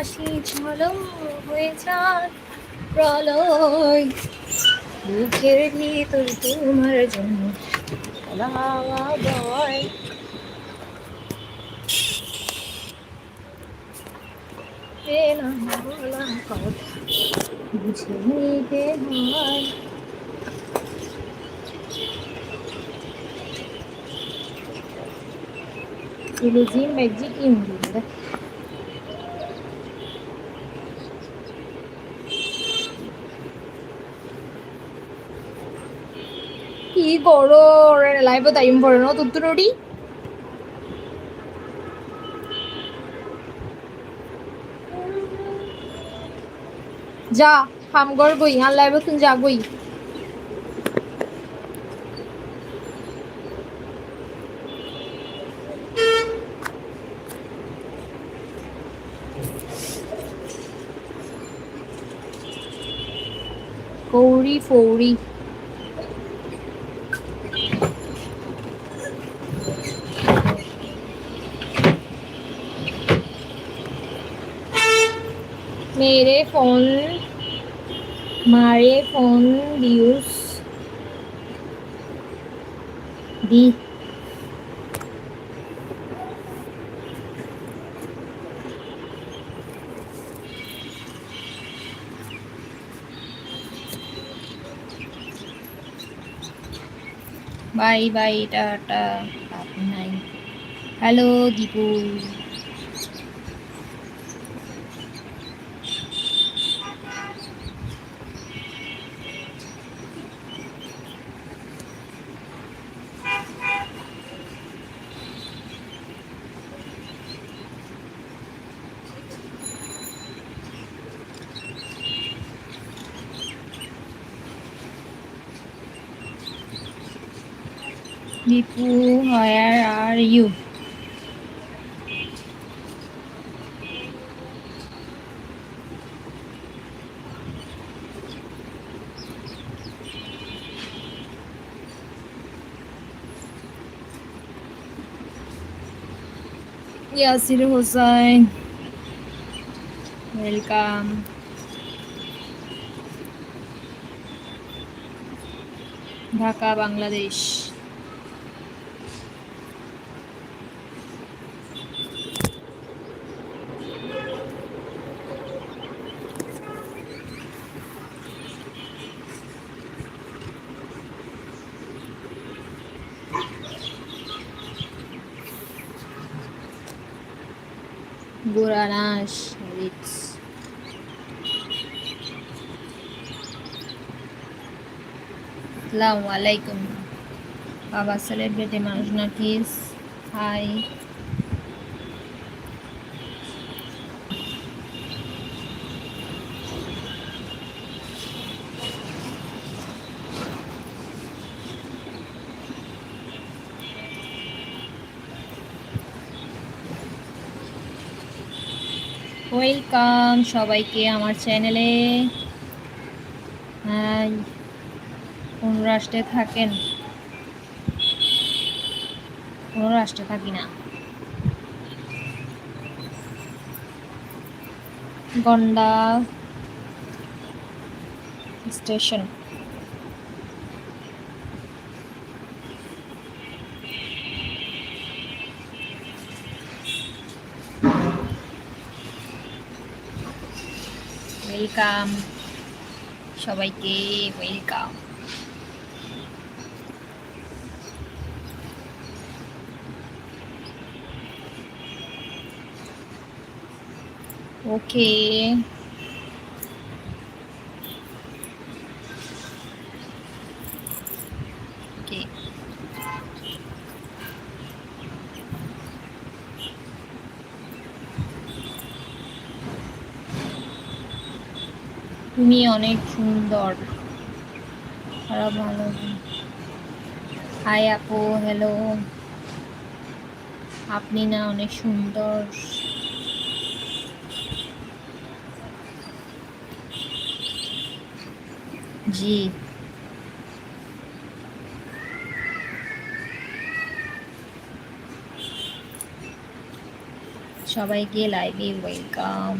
হাসি ঝলম হয়ে যান প্রলয় বুকের ভিতর তোমার জন্য বয় বুঝে নিতে হয়। Iluzin Magic, India. করো লাইভে পড়ে না তুত্তুরুড়ি যা কাম কর গই আর লাইভে তুই যা গই কৌরি ফৌরি मेरे फोन मारे फोन व्यूज दी বাই বাই টাটা আপনি নাই hello Dipu are you? Yasir Hussain. Welcome. Dhaka Bangladesh আসসালামু আলাইকুম। বাবা সেলিব্রিটি মানুষ না কিস হাই। ওয়েলকাম সবাইকে আমার চ্যানেলে কোন রাষ্ট্রে থাকেন। কোন রাষ্ট্রে থাকি না। গন্ডা স্টেশন। ওয়েলকাম সবাইকে ওয়েলকাম ওকে। তুমি অনেক সুন্দর। খারাপ ভালো। হাই আপু হ্যালো আপনি না অনেক সুন্দর। জি। সবাইকে লাইভে ওয়েলকাম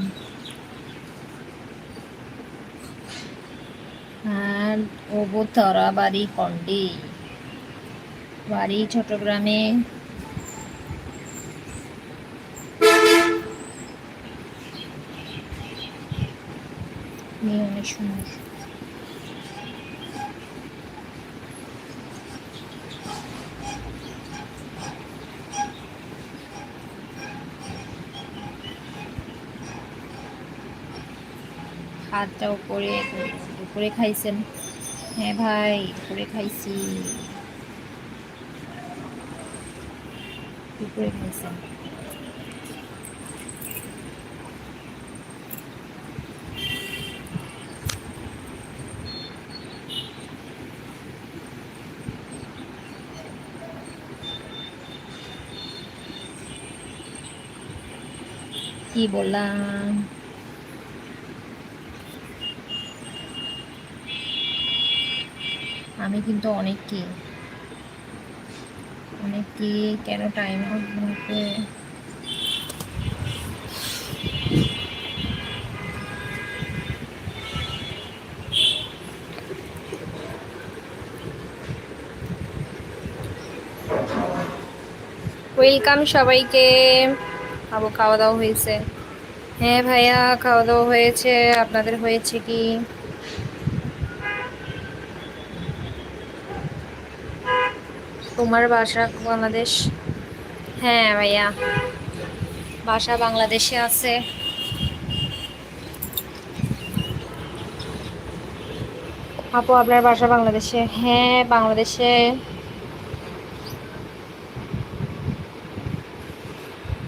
অ্যান্ড ওবোতরা বাড়ি কন্ডে। বাড়ি চট্টগ্রামে। অনেক সুন্দর। হাতটা উপরে উপরে খাইছেন। হ্যাঁ ভাই উপরে খাইছি। উপরে খাইছেন। কি বললাম? আমি কিন্তু অনেক কি। অনেক কি, কেন টাইম হবে ওয়েলকাম সবাইকে। আবু খাওয়া দাওয়া হয়েছে। হ্যাঁ ভাইয়া, খাওয়া দাওয়া হয়েছে। আপনাদের হয়েছে কি? তোমার বাসা বাংলাদেশ? হ্যাঁ ভাইয়া। বাসা বাংলাদেশে আছে। আপু আপনার বাসা বাংলাদেশে? হ্যাঁ বাংলাদেশে।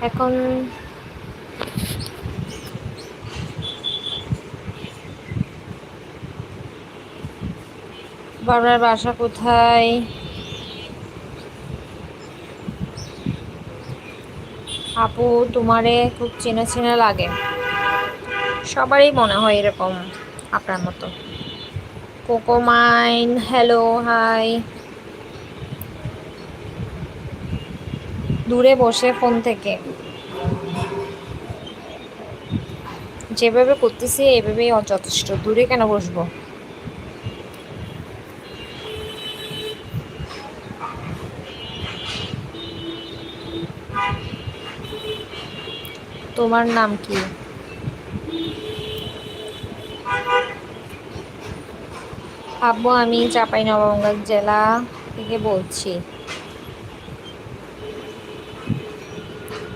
এখন বাবার বাসা কোথায়? আপু তোমারে খুব চেনা চেনা লাগে। সবারই মনে হয় এরকম আপনার মতো। কোকোমাইন হ্যালো, হাই। দূরে বসে ফোন থেকে। যেভাবে করতেছি, এভাবেই যথেষ্ট দূরে কেন বসবো? তোমার নাম কি আব্বু আমি চাপাই নবাবগঞ্জ জেলা থেকে বলছি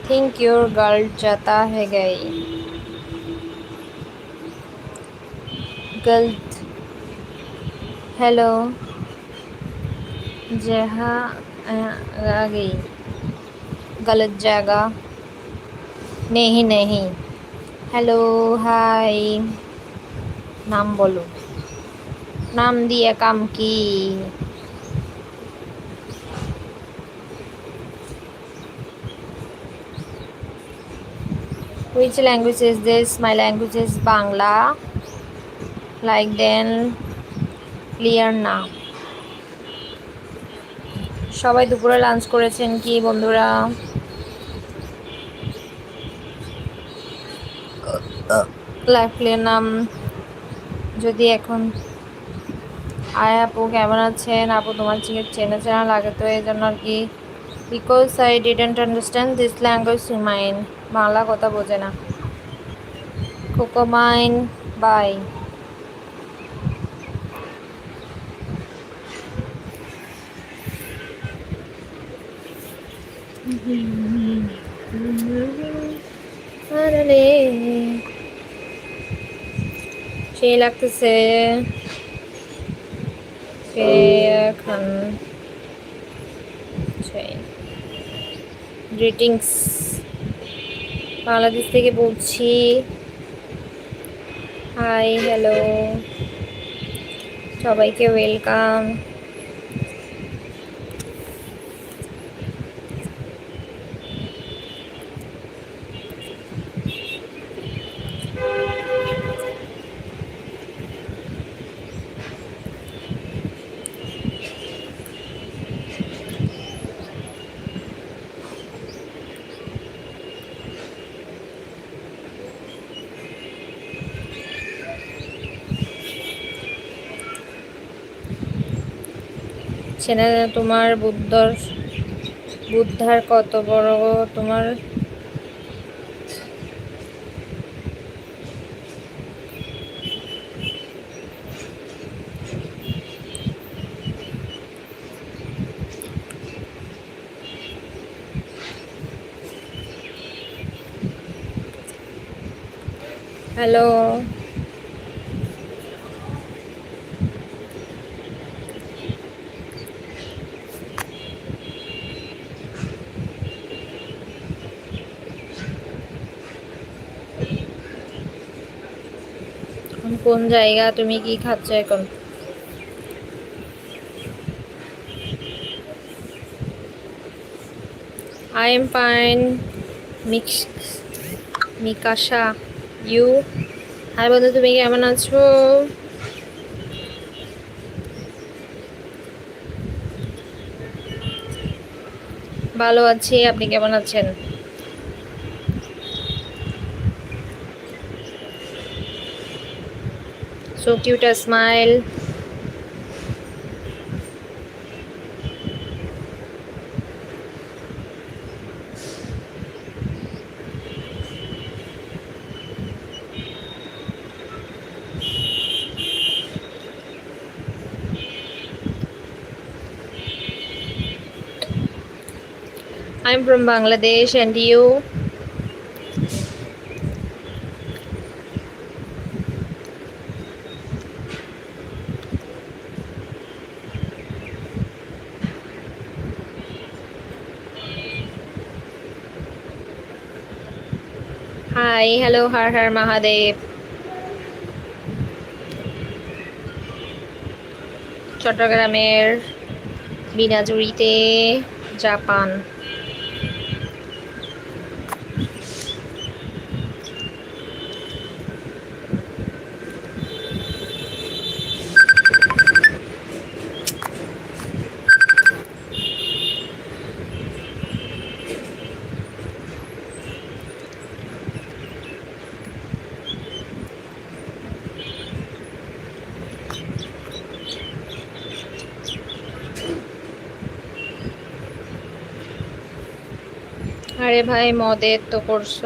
थिंक योर गर्ल जाता है गई गलत हेलो जहाँ आ गई गलत जगह নেহি নেহি হ্যালো হাই নাম বলো নাম দিয়ে কাম কি which language is this my language is bangla like then clear না সবাই দুপুরে লাঞ্চ করেছেন কি বন্ধুরা লাইফ নাম যদি এখন আয় আপু কেমন আছেন? আপু তোমার চিকে চেনা চেনা লাগে তো এই জন্য আর কি। Because I didn't understand this language mine Bangla কথা বোঝে না। কোকোমাইন বাই সেই লাগতেছে। এখন গ্রিটিংস বাংলাদেশ থেকে বলছি। হাই হ্যালো সবাইকে ওয়েলকাম চেনা তোমার বুদ্ধর বুদ্ধার কত বড় তোমার হ্যালো কোন জায়গা তুমি কি খাচ্ছ এখন? আই এম ফাইন মিক্স মিকাশা ইউ হাই বন্ধু তুমি কেমন আছো? ভালো আছি, আপনি কেমন আছেন? So cute a smile I'm from Bangladesh and you? Hello Har Har Mahadev চট্টগ্রামের বিনাজুরিতে জাপান। ভাই মদের তো করছ।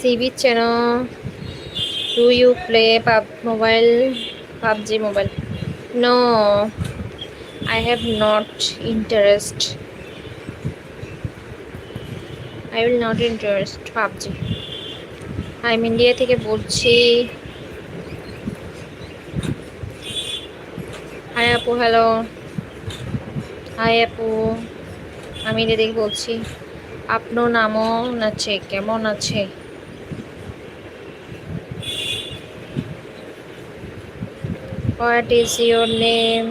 সিবিচ কেন do you play pub mobile PUBG mobile no I have not interest I will not interest PUBG I am India থেকে বলছি। High আপু হ্যালো হাই আপু, আমি থেকে বলছি। আপনার নামও আছে, কেমন আছে? What is your name?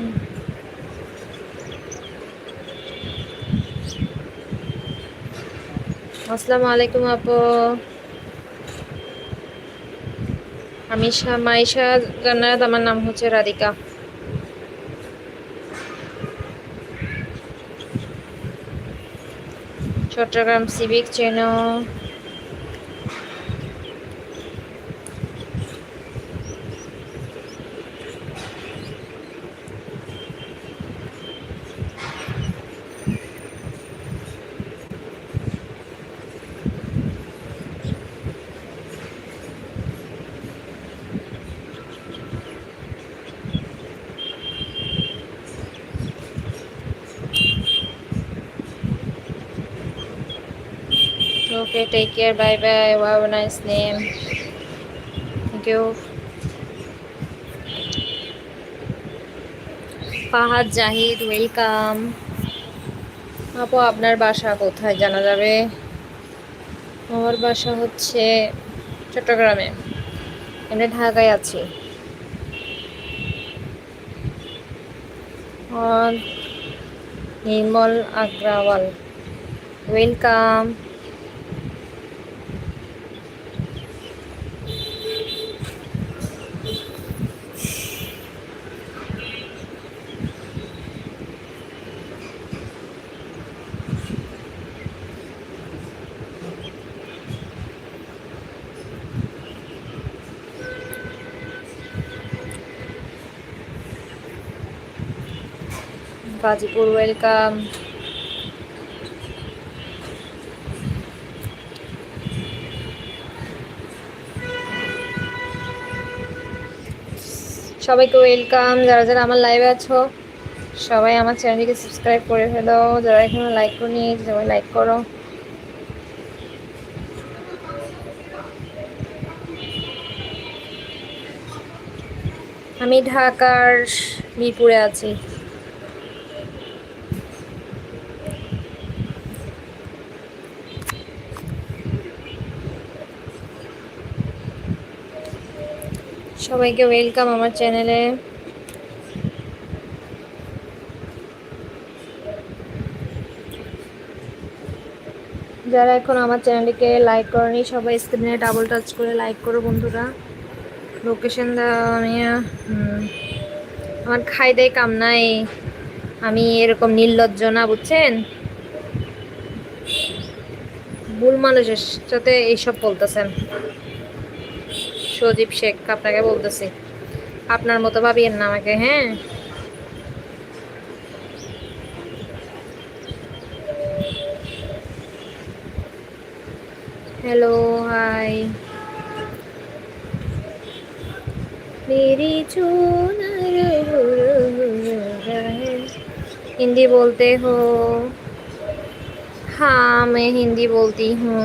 আসসালামু আলাইকুম আপু আমি মাইশা জান্নাত, আমার নাম হচ্ছে রাধিকা। চট্টগ্রাম সিভিক চেনো okay take care bye bye wow nice name thank you Fahad Zahid welcome আপু, আপনার বাসা কোথায় জানা যাবে? আমার বাসা হচ্ছে চট্টগ্রামে। এমনি ঢাকায় আছি। নির্মল আগ্রাওয়াল। ওয়েলকাম গাজীপুর ওয়েলকাম সবাইকে ওয়েলকাম যারা যারা আমার লাইভে আছো, সবাই আমার চ্যানেলটিকে সাবস্ক্রাইব করে ফেলো। যারা এখানে লাইক করে নিয়ে সবাই লাইক করো। আমি ঢাকার মিরপুরে আছি। সবাইকে ওয়েলকাম আমার চ্যানেলে যারা এখন আমার চ্যানেলটিকে লাইক করেনি, সবাই স্ক্রিনে ডাবল টাচ করে লাইক করো বন্ধুরা। লোকেশন আমি আমার খাই দেয় কাম নাই। আমি এরকম নির্লজ্জ না, বুঝছেন? ভুল মানুষের সাথে এইসব বলতেছেন। সজীব শেখ আপনাকে বলতেছি আপনার মতো ভাবিয়েন না আমাকে হ্যাঁ हेलो हाय मेरी चूनर हिंदी बोलते हो हाँ मैं हिंदी बोलती हूँ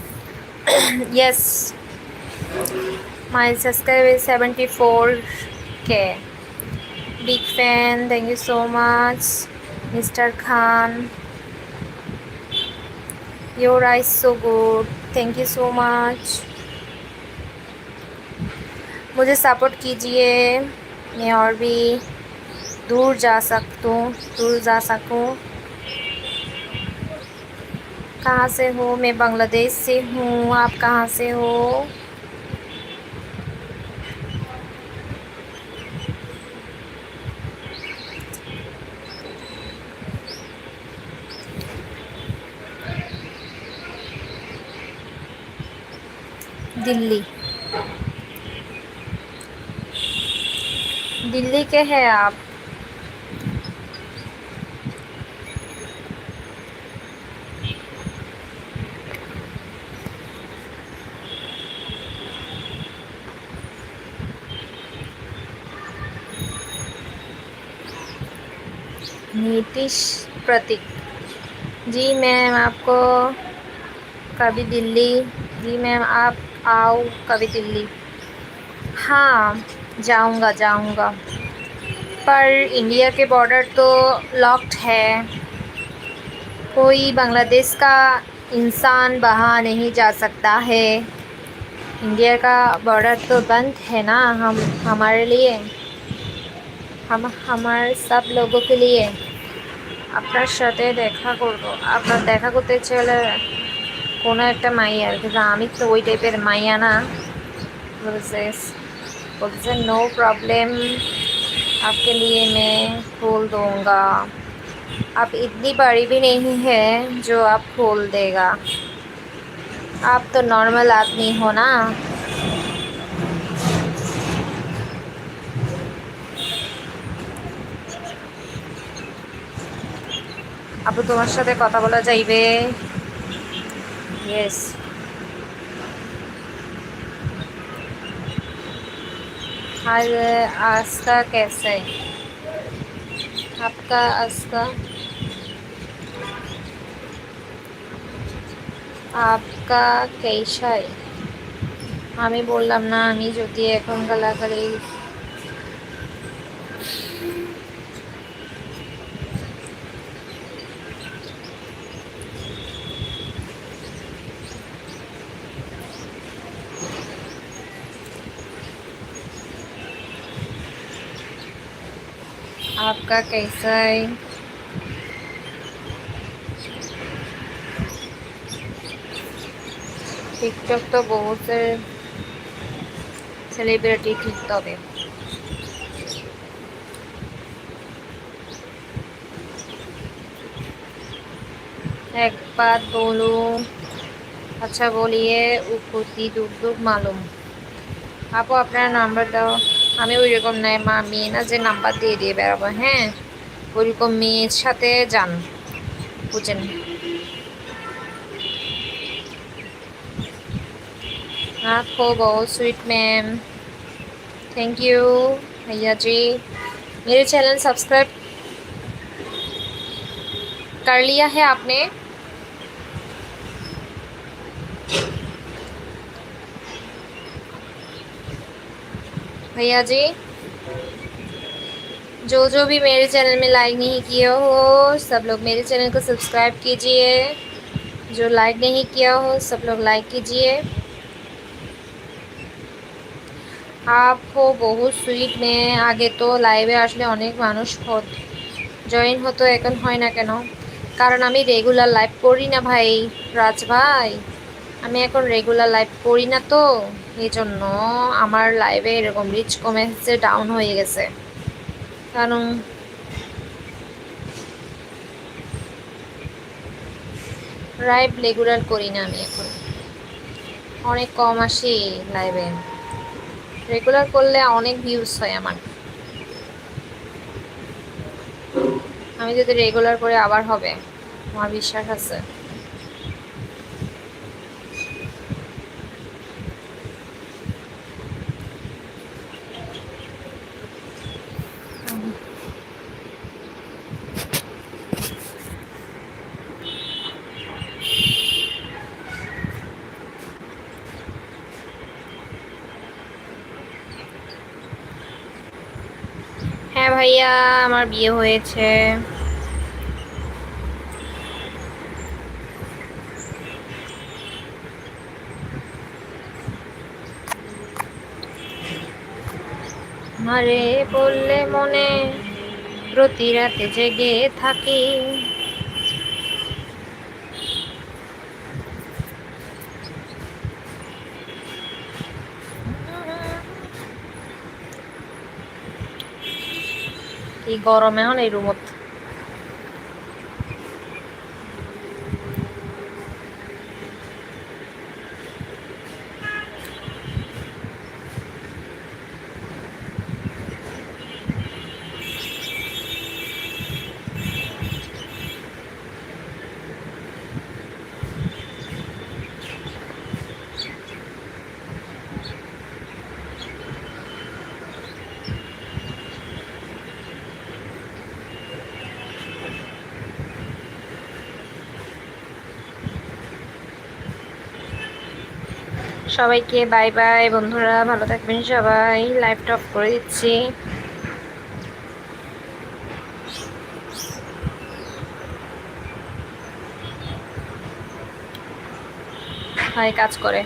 yes my subscribe is seventy four K big fan thank you so much mister Khan your eyes so good thank you so much मुझे सपोर्ट कीजिए। मैं और भी दूर जा सकूँ दूर जा सकूँ। कहाँ से हो? मैं बांग्लादेश से हूँ। आप कहाँ से हो? दिल्ली। दिल्ली के हैं आप? नीतीश प्रतीक। जी मैम, आपको कभी दिल्ली। जी मैम, आप आओ कभी दिल्ली। हाँ जाऊँगा जाऊँगा। पर इंडिया के बॉर्डर तो लॉक्ड है। कोई बांग्लादेश का इंसान वहाँ नहीं जा सकता है। इंडिया का बॉर्डर तो बंद है ना हम, हमारे लिए। हम, हमारे सब लोगों के लिए। আপনার সাথে দেখা করব আপনার দেখা করতে চলে কোনো একটা মাইয়ার কিন্তু আমি তো ওই টাইপের মাইয়া না বলছে বলছে नो प्रॉब्लम आपके लिए मैं खोल दूंगा आप इतनी बड़ी भी नहीं है जो आप खोल देगा आप तो नॉर्मल आदमी हो ना আপু তোমার সাথে কথা বলা যাইবে ইয়েস हाय आस्था कैसे है आपका आस्था আপকা কেশাই আমি বললাম না আমি যদি এখন গালাগালি आपका कैसा है टिकटॉक तो बहुत से सेलिब्रिटी खींचता है एक बात बोलूँ अच्छा बोलिए उपकृति दूर दूर मालूम आपको अपना नंबर दो আমি ওই রকম নাই মা মেয়ে না যে নাম্বার দিয়ে দিয়ে বেড়াবো হ্যাঁ ওইরকম মেয়ের সাথে যান বুঝেন आपको बहुत स्वीट मैम थैंक यू भैया जी मेरे चैनल सब्सक्राइब कर लिया है आपने भैया जी जो जो भी मेरे चैनल में लाइक नहीं किए हो सब लोग मेरे चैनल को सब्सक्राइब कीजिए जो लाइक नहीं किया हो सब लोग लाइक कीजिए आप हो बहुत সুইট মেয়ে আগে তো লাইভে আসলে অনেক মানুষ জয়েন হতো এখন হয় না কেন কারণ আমি রেগুলার লাইভ করি না ভাই রাজ ভাই আমি এখন রেগুলার লাইভ করি না তো এই জন্য আমার লাইভে এরকম রিচ কমেন্টসে ডাউন হয়ে গেছে। কারণ লাইভ রেগুলার করি না আমি এখন। অনেক কম আসি লাইভে রেগুলার করলে অনেক ভিউজ হয় আমার। আমি যদি রেগুলার করে আবার হবে, আমার বিশ্বাস আছে। হ্যাঁ ভাইয়া আমার বিয়ে হয়েছে। মারে বললে মনে প্রতি রাতে জেগে থাকি। কি গরম এখন এই রুমত সবাইকে বাই বাই বন্ধুরা ভালো থাকবেন সবাই। লাইভ টপ করে দিচ্ছি। হয় কাজ করে।